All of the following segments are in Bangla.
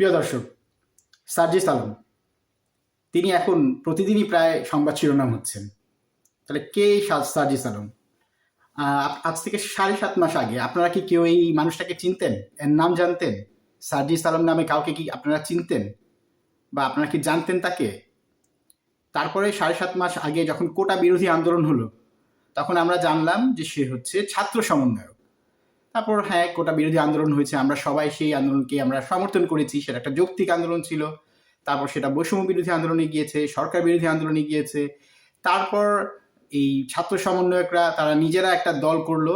প্রিয় দর্শক, সার্জিস আলম, তিনি এখন প্রতিদিনই প্রায় সংবাদ শিরোনাম হচ্ছেন। তাহলে কে সার্জিস আলম? আজ থেকে সাড়ে সাত মাস আগে আপনারা কি কেউ এই মানুষটাকে চিনতেন? এর নাম জানতেন? সার্জিস আলম নামে কাউকে কি আপনারা চিনতেন? বা আপনারা কি জানতেন তাকে? তারপরে সাড়ে সাত মাস আগে যখন কোটা বিরোধী আন্দোলন হলো, তখন আমরা জানলাম যে সে হচ্ছে ছাত্র সমন্বয়ক। তারপর হ্যাঁ কোটা বিরোধী আন্দোলন হয়েছে, আমরা সবাই সেই আন্দোলনকে আমরা সমর্থন করেছি, সেটা একটা যৌক্তিক আন্দোলন ছিল। তারপর সেটা বৈষম্য বিরোধী আন্দোলনে গিয়েছে, সরকার বিরোধী আন্দোলনে গিয়েছে। তারপর এই ছাত্র সমন্বয়করা, তারা নিজেরা একটা দল করল,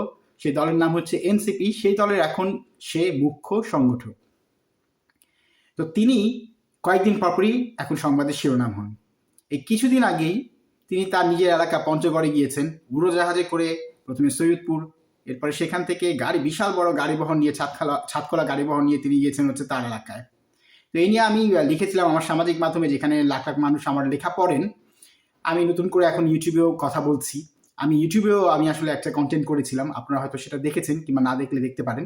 সেই দলের নাম হচ্ছে এনসিপি সেই দলের এখন সে মুখ্য সংগঠক। তো তিনি কয়েকদিন পরপরই এখন সংবাদের শিরোনাম হন। এই কিছুদিন আগেই তিনি তার নিজের এলাকা পঞ্চগড়ে গিয়েছেন, উড়োজাহাজে করে প্রথমে সৈয়দপুর এরপরে সেখান থেকে গাড়ি, বিশাল বড় গাড়ি বহন নিয়ে ছাতখালা ছাতখোলা গাড়ি বহন নিয়ে তিনি গিয়েছেন হচ্ছে তার এলাকায়। তো এই নিয়ে আমি লিখেছিলাম আমার সামাজিক মাধ্যমে যেখানে লাখ লাখ মানুষ আমার লেখা পড়েন। আমি নতুন করে এখন ইউটিউবেও কথা বলছি। আমি ইউটিউবেও আমি আসলে একটা কন্টেন্ট করেছিলাম, আপনারা হয়তো সেটা দেখেছেন কিংবা না দেখলে দেখতে পারেন।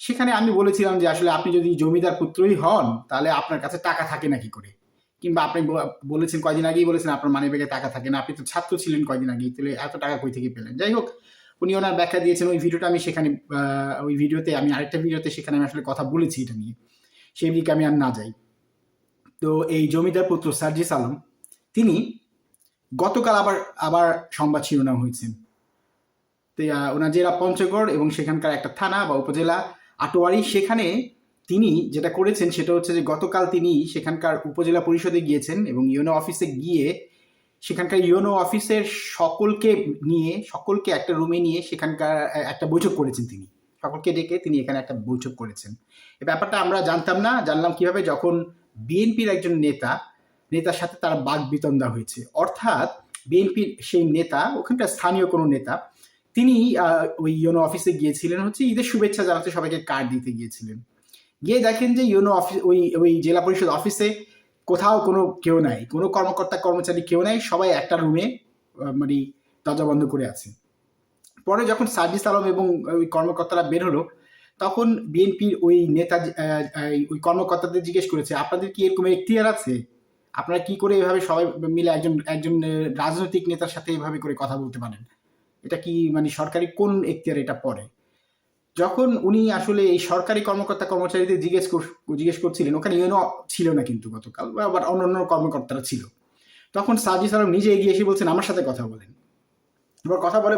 সেখানে আমি বলেছিলাম যে আসলে আপনি যদি জমিদার পুত্রই হন, তাহলে আপনার কাছে টাকা থাকে না কি করে? কিংবা আপনি বলেছেন কয়দিন আগেই বলেছেন আপনার মানি ব্যাগে টাকা থাকে না। আপনি তো ছাত্র ছিলেন কয়দিন আগেই, তাহলে এত টাকা কই থেকে পেলেন? যাই হোক উনি ওনার ব্যাখ্যা দিয়েছেন, ওই ভিডিওটা আমি সেখানে ওই ভিডিওতে আমি আরেকটা ভিডিওতে সেখানে আমি আসলে কথা বলেছি এটা নিয়ে। সেই দিকে আমি আর না যাই। তো এই জমিদার পুত্র সার্জিস আলম, তিনি গতকাল আবার আবার সংবাদ শিরোনাম হয়েছেন তো ওনার জেলা পঞ্চগড় এবং সেখানকার একটা থানা বা উপজেলা আটোয়ারি, সেখানে তিনি যেটা করেছেন সেটা হচ্ছে যে গতকাল তিনি সেখানকার উপজেলা পরিষদে গিয়েছেন এবং ইউনো অফিসে গিয়ে সেখানকার ইউনো অফিসের সকলকে নিয়ে, সকলকে একটা রুমে নিয়ে সেখানকার একটা বৈঠক করেছেন তিনি। সকলকে ডেকে তিনি এখানে একটা বৈঠক করেছেন। এই ব্যাপারটা আমরা জানতাম না, জানলাম কীভাবে যখন বিএনপির একজন নেতা, নেতার সাথে তার বাক বিতন্দা হয়েছে। অর্থাৎ বিএনপির সেই নেতা, ওখানকার স্থানীয় কোনো নেতা, তিনি ওই ইউনো অফিসে গিয়েছিলেন হচ্ছে ঈদের শুভেচ্ছা জানাতে সবাইকে কার্ড দিতে গিয়েছিলেন। গিয়ে দেখেন যে ইউনো অফিস, ওই ওই জেলা পরিষদ অফিসে কোথাও কোনো কেউ নাই, কোনো কর্মকর্তা, কর্মচারী কেউ নাই, সবাই একটা রুমে মানে দরজা বন্ধ করে আছে। পরে যখন সার্জিস আলম এবং ওই কর্মকর্তারা বের হলো, তখন বিএনপির ওই নেতা ওই কর্মকর্তাদের জিজ্ঞেস করেছে, আপনাদের কি এরকম এখতিয়ার আছে? আপনারা কি করে এভাবে সবাই মিলে একজন একজন রাজনৈতিক নেতার সাথে এভাবে করে কথা বলতে পারেন? এটা কি মানে সরকারি কোন এখতিয়ার এটা পড়ে? যখন উনি আসলে এই সরকারি কর্মকর্তা কর্মচারীদের জিজ্ঞেস জিজ্ঞেস করছিলেন, ওখানে ইউনো ছিল না কিন্তু গতকাল আবার অন্য অন্য কর্মকর্তারা ছিল। তখন সাজি আলম নিজে এগিয়ে এসে বলছেন, আমার সাথে কথা বলেন। এবার কথা বলে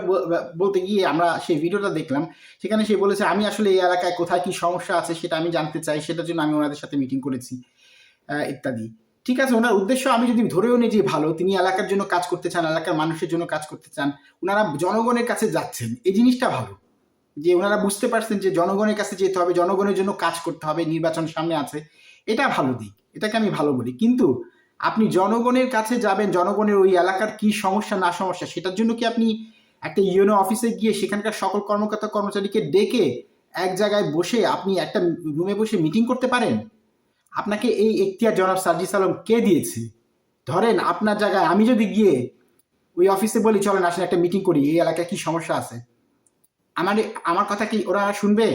বলতে গিয়ে আমরা সেই ভিডিওটা দেখলাম, সেখানে সে বলেছে, আমি আসলে এই এলাকায় কোথায় কি সমস্যা আছে সেটা আমি জানতে চাই, সেটার জন্য আমি ওনাদের সাথে মিটিং করেছি। ইত্যাদি। ঠিক আছে, ওনার উদ্দেশ্য আমি যদি ধরেও নিই যে ভালো, তিনি এলাকার জন্য কাজ করতে চান, এলাকার মানুষের জন্য কাজ করতে চান ওনারা জনগণের কাছে যাচ্ছেন, এই জিনিসটা ভালো। যে ওনারা বুঝতে পারছেন যে জনগণের কাছে যেতে হবে, জনগণের জন্য কাজ করতে হবে, নির্বাচন সামনে আছে, এটা ভালো দিক, এটাকে আমি ভালো বলি। কিন্তু আপনি জনগণের কাছে যাবেন, জনগণের ওই এলাকার কি সমস্যা, না সমস্যা, সেটার জন্য কি আপনি একটা ইউনো অফিসে গিয়ে সেখানকার সকল কর্মকর্তা, কর্মচারীকে ডেকে এক জায়গায় বসে আপনি একটা রুমে বসে মিটিং করতে পারেন? আপনাকে এই এখতিয়ার জনাব সার্জিস আলম কে দিয়েছে? ধরেন আপনার জায়গায় আমি যদি গিয়ে ওই অফিসে বলি, চলেন আসলে একটা মিটিং করি, এই এলাকায় কি সমস্যা আছে? আমার আমার কথা কি ওরা শুনবে?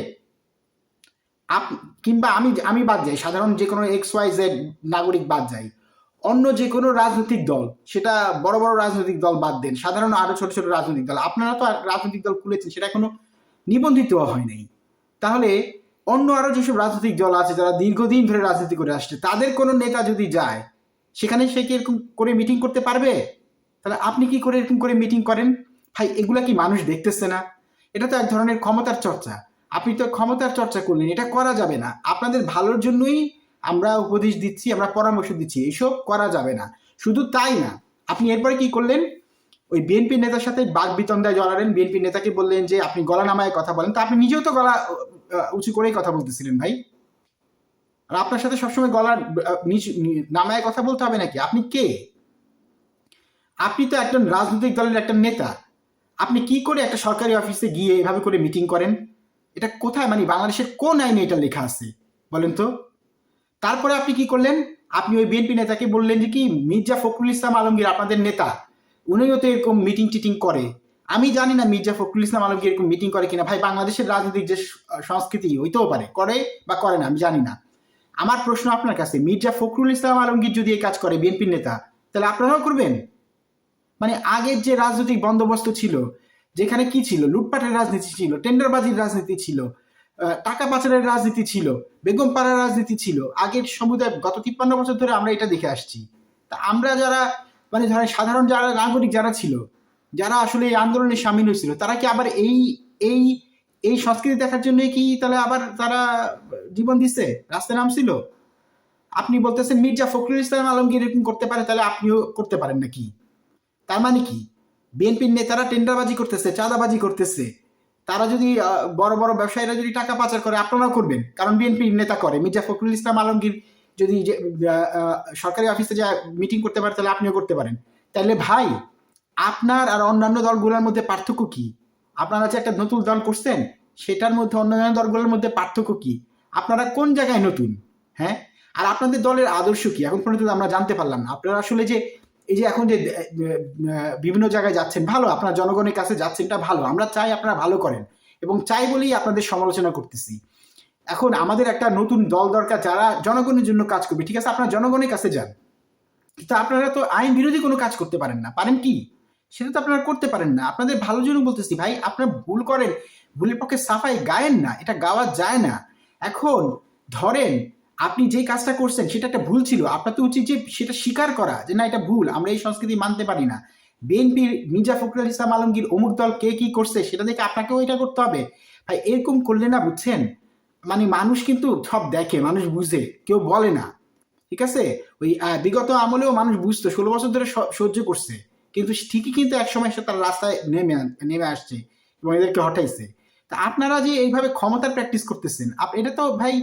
আপ, কিংবা আমি আমি বাদ যাই, সাধারণ যে কোনো এক্স ওয়াই জেড নাগরিক বাদ যাই। অন্য যে কোনো রাজনৈতিক দল, সেটা বড় বড় রাজনৈতিক দল বাদ দেন, সাধারণ আরও ছোট ছোট রাজনৈতিক দল। আপনারা তো রাজনৈতিক দল খুলেছেন, সেটা এখনও নিবন্ধিত হয় নাই। তাহলে অন্য আরও যেসব রাজনৈতিক দল আছে, যারা দীর্ঘদিন ধরে রাজনীতি করে আসছে, তাদের কোনো নেতা যদি যায়, সেখানে সে কি এরকম করে মিটিং করতে পারবে? তাহলে আপনি কি করে এরকম করে মিটিং করেন? ভাই, এগুলা কি মানুষ দেখতেছে না? এটা তো এক ধরনের ক্ষমতার চর্চা। আপনি তো ক্ষমতার চর্চা করলেন, এটা করা যাবে না। আপনাদের ভালোর জন্যই আমরা উপদেশ দিচ্ছি, আমরা পরামর্শ দিচ্ছি এইসব করা যাবে না। শুধু তাই না, আপনি এরপরে কি করলেন? ওই বিএনপি নেতার সাথে বাঘ বিতন্দায় জড়ালেন। বিএনপি নেতাকে বললেন যে, আপনি গলা নামায় কথা বলেন। তো আপনি নিজেও তো গলা উঁচু করেই কথা বলতেছিলেন ভাই। আর আপনার সাথে সবসময় গলা নামায় কথা বলতে হবে নাকি? আপনি কে? আপনি তো একজন রাজনৈতিক দলের একটা নেতা। আপনি কি করে একটা সরকারি অফিসে গিয়ে এভাবে করে মিটিং করেন? এটা কোথায়? মানে বাংলাদেশের কোন আইনে এটা লেখা আছে? বলেন তো। তারপরে আপনি কি করলেন? আপনি ওই বিএনপি নেতাকে বললেন যে কি, মির্জা ফখরুল ইসলাম আলমগীর আপনাদের নেতা, উনিও তো এরকম মিটিং টিটিং করে। আমি জানি না মির্জা ফখরুল ইসলাম আলমগীর এরকম মিটিং করে কিনা। ভাই, বাংলাদেশের রাজনৈতিক যে সংস্কৃতি হইতেও পারে। করে বা করে না, আমি জানি না। আমার প্রশ্ন আপনার কাছে, মির্জা ফখরুল ইসলাম আলমগীর যদি এই কাজ করে বিএনপির নেতা, তাহলে আপনারাও করবেন? মানে আগের যে রাজনৈতিক বন্দোবস্ত ছিল, যেখানে কি ছিল? লুটপাটের রাজনীতি ছিল, টেন্ডারবাজির রাজনীতি ছিল টাকা পাচারের রাজনীতি ছিল, বেগম পাড়ার রাজনীতি ছিল। আগের সমুদায় গত তিপ্পান্ন বছর ধরে আমরা এটা দেখে আসছি। তা আমরা যারা মানে ধরেন সাধারণ যারা নাগরিক যারা ছিল, যারা আসলে এই আন্দোলনে সামিল হয়েছিল, তারা কি আবার এই এই এই সংস্কৃতি দেখার জন্য কি তাহলে আবার তারা জীবন দিচ্ছে রাস্তায় নামছিল? আপনি বলতেছেন মির্জা ফখরুল ইসলাম আলমগীর এরকম করতে পারে, তাহলে আপনিও করতে পারেন নাকি? তার মানে কি? বিএনপির নেতারা টেন্ডারবাজি করতেছে, চাঁদাবাজি করতেছে। তারা যদি বড় বড় ব্যবসায়ীরা যদি টাকা পাচার করে, আপনারাও করবেন। কারণ বিএনপির নেতা করে। মির্জা ফখরুল ইসলাম আলমগীর যদি সরকারি অফিসে যা মিটিং করতে পারে, তাহলে আপনিও করতে পারেন। তাহলে ভাই, আপনার আর অন্যান্য দলগুলোর মধ্যে পার্থক্য কি? আপনারা যে একটা নতুন দল করছেন, সেটার মধ্যে অন্যান্য দলগুলোর মধ্যে পার্থক্য কি? আপনারা কোন জায়গায় নতুন? হ্যাঁ? আর আপনাদের দলের আদর্শ কি? এখন পর্যন্ত আমরা জানতে পারলাম না। আপনারা আসলে যে এই যে এখন যে বিভিন্ন জায়গায় যাচ্ছেন, ভালো, আপনার জনগণের কাছে যাচ্ছেন এটা ভালো, আমরা চাই আপনারা ভালো করেন এবং চাই বলেই আপনাদের সমালোচনা করতেছি। এখন আমাদের একটা নতুন দল দরকার যারা জনগণের জন্য কাজ করবে, ঠিক আছে, আপনারা জনগণের কাছে যান। কিন্তু আপনারা তো আইন বিরোধী কোনো কাজ করতে পারেন না, পারেন কি? সেটা তো আপনারা করতে পারেন না। আপনাদের ভালো জন্য বলতেছি, ভাই, আপনারা ভুল করেন, ভুলের পক্ষে সাফাই গায়েন না, এটা গাওয়া যায় না। এখন ধরেন আপনি যে কাজটা করছেন, সেটা একটা ভুল ছিল। আপনার তো উচিত যে সেটা স্বীকার করা যে, না, এটা ভুল, আমরা এই সংস্কৃতি মানতে পারি না। বিএনপির মির্জা ফখরুল ইসলাম আলমগীর অমুক দল কে কি করছে, সেটা দেখে আপনাকেও এটা করতে হবে। ভাই, এরকম করলে না, বুঝছেন? মানে মানুষ কিন্তু সব দেখে, মানুষ বুঝে, কেউ বলে না। ঠিক আছে? ওই বিগত আমলেও মানুষ বুঝতো, ষোলো বছর ধরে সহ্য করছে। কিন্তু ঠিকই কিন্তু একসময় সে তার রাস্তায় নেমে নেমে আসছে এবং এদেরকে হটাইছে। তা আপনারা যে এইভাবে ক্ষমতার প্র্যাকটিস করতেছেন এটা তো ভাই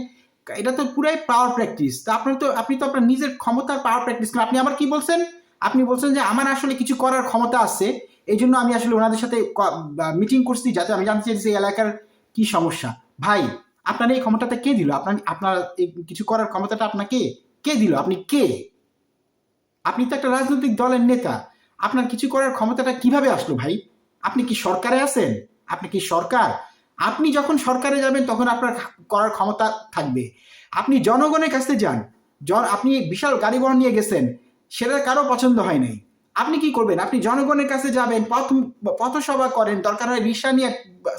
এটা তো পুরাই পাওয়ার প্র্যাকটিস তা আপনার তো, আপনি তো আপনার নিজের ক্ষমতার পাওয়ার প্র্যাকটিস করেন। আপনি আবার কি বলছেন? আপনি বলছেন যে আমার আসলে কিছু করার ক্ষমতা আছে, এই জন্য আমি আসলে ওনাদের সাথে মিটিং করছি যাতে আমি জানতে চাই যে এলাকার কি সমস্যা। ভাই, আপনার এই ক্ষমতাটা কে দিল? আপনার আপনার কিছু করার ক্ষমতাটা আপনাকে কে দিল? আপনি কে? আপনি তো একটা রাজনৈতিক দলের নেতা। আপনার কিছু করার ক্ষমতাটা কীভাবে আসলো ভাই? আপনি কি সরকারে আছেন? আপনি কি সরকার? আপনি যখন সরকারে যাবেন, তখন আপনার করার ক্ষমতা থাকবে। আপনি জনগণের কাছে যান। জন, আপনি বিশাল গাড়ি ঘোড়া নিয়ে গেছেন, সেটা কারও পছন্দ হয় নাই। আপনি কি করবেন? আপনি জনগণের কাছে যাবেন, পথ, পথসভা করেন, দরকার হয় রিক্সা নিয়ে,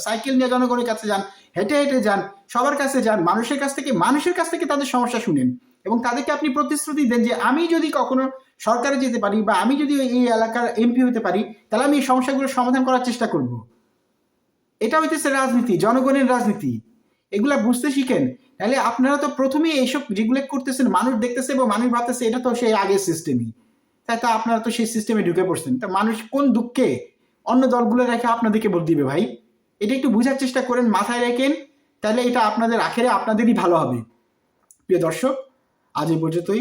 সাইকেল নিয়ে জনগণের কাছে যান, হেঁটে হেঁটে যান, সবার কাছে যান, মানুষের কাছ থেকে, মানুষের কাছ থেকে তাদের সমস্যা শুনেন এবং তাদেরকে আপনি প্রতিশ্রুতি দেন যে, আমি যদি কখনো সরকারে যেতে পারি বা আমি যদি এই এলাকার এমপি হতে পারি, তাহলে আমি এই সমস্যাগুলোর সমাধান করার চেষ্টা করব। এটা হইতেছে রাজনীতি, জনগণের রাজনীতি। এগুলা বুঝতে শিখেন। তাহলে আপনারা তো প্রথমেই এইসব যেগুলো করতেছেন, মানুষ দেখতেছে এবং মানুষ ভাবতেছে, এটা তো সেই আগের সিস্টেমই তাই তা আপনারা তো সেই সিস্টেমে ঢুকে পড়ছেন। তা মানুষ কোন দুঃখে অন্য দলগুলো রেখে আপনাদেরকে বল দিবে ভাই? এটা একটু বোঝার চেষ্টা করেন, মাথায় রেখেন। তাহলে এটা আপনাদের আখেরে আপনাদেরই ভালো হবে। প্রিয় দর্শক, আজ এই পর্যন্তই।